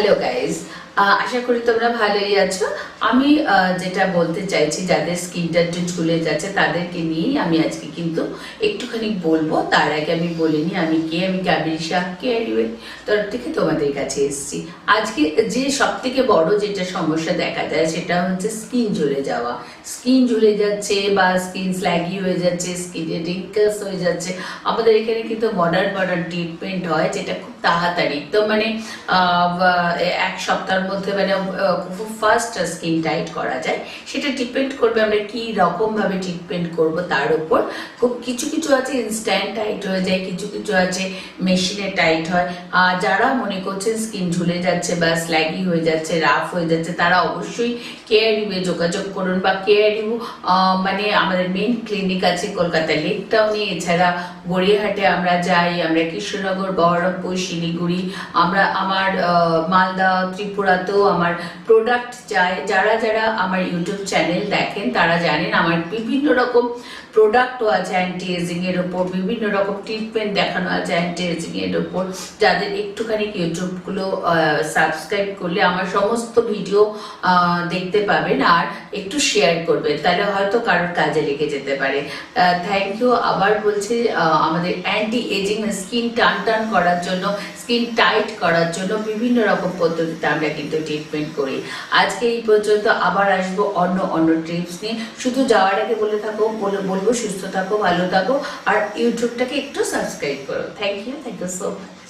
Hello guys আশা করি তোমরা ভালোই আছো। আমি যেটা বলতে চাইছি, যাদের স্কিনটা একটু ঝুলে যাচ্ছে, তাদেরকে নিয়েই আমি আজকে কিন্তু একটুখানি বলব। তার আগে আমি বলিনি আমি কে? আমি কাবির শাহ কেয়ারিওয়ে তরফ থেকে তোমাদের কাছে এসেছি। আজকে যে সব থেকে বড় যেটা সমস্যা দেখা যায়, সেটা হচ্ছে স্কিন ঝুলে যাওয়া। স্কিন ঝুলে যাচ্ছে বা স্কিন স্ল্যাগি হয়ে যাচ্ছে, স্কিনে রিঙ্কলস হয়ে যাচ্ছে। আমাদের এখানে কিন্তু মডার্ন মডার্ন ট্রিটমেন্ট হয়, যেটা খুব তাড়াতাড়ি। তো মানে এক সপ্তাহের মধ্যে মানে খুব ফাস্ট স্কিন টাইট করা যায়। সেটা ডিপেন্ড করবে আমরা কি রকম ভাবে ট্রিটমেন্ট করব তার উপর। খুব কিছু কিছু আছে ইনস্ট্যান্ট টাইট হয়ে যায় কিছু কিছু আছে মেশিনে টাইট হয়। আর যারা মনে করছেন স্কিন ঝুলে যাচ্ছে বা স্ল্যাগি হয়ে যাচ্ছে রাফ হয়ে যাচ্ছে তারা অবশ্যই কেয়ার ইউয়ে যোগাযোগ করুন বা কেয়ার ইউ মানে আমাদের মেন ক্লিনিক আছে কলকাতা লেক টাউনে এছাড়া গড়িয়াহাটে আমরা যাই আমরা কৃষ্ণনগর বহরমপুর শিলিগুড়ি। আমরা আমার আহ, মালদা, ত্রিপুরাতেও আমার প্রোডাক্ট যায়। যারা যারা আমার ইউটিউব চ্যানেল দেখেন, তারা জানেন আমার বিভিন্ন রকম প্রোডাক্টও আছে অ্যান্টি এজিংয়ের ওপর, বিভিন্ন রকম ট্রিটমেন্ট দেখানো আছে অ্যান্টি এজিংয়ের ওপর। যাদের একটুখানি ইউটিউবগুলো সাবস্ক্রাইব করলে আমার সমস্ত ভিডিও দেখতে পাবেন আর একটু শেয়ার করবেন। তাহলে হয়তো কারোর কাজে লেগে যেতে পারে। থ্যাংক ইউ আবার বলছি আমাদের অ্যান্টি এজিং স্কিন টান টান করার জন্য স্কিন টাইট করার জন্য বিভিন্ন রকম পদ্ধতিতে আমরা কিন্তু ট্রিটমেন্ট করি। আজকে এই পর্যন্ত আবার আসব অন্য অন্য টিপস নিয়ে। শুধু যাওয়ার আগে বলে থাকো, বলে, বলব সুস্থ থাকো, ভালো থাকো, আর ইউটিউবটাকে একটু সাবস্ক্রাইব করো। Thank you thank you so much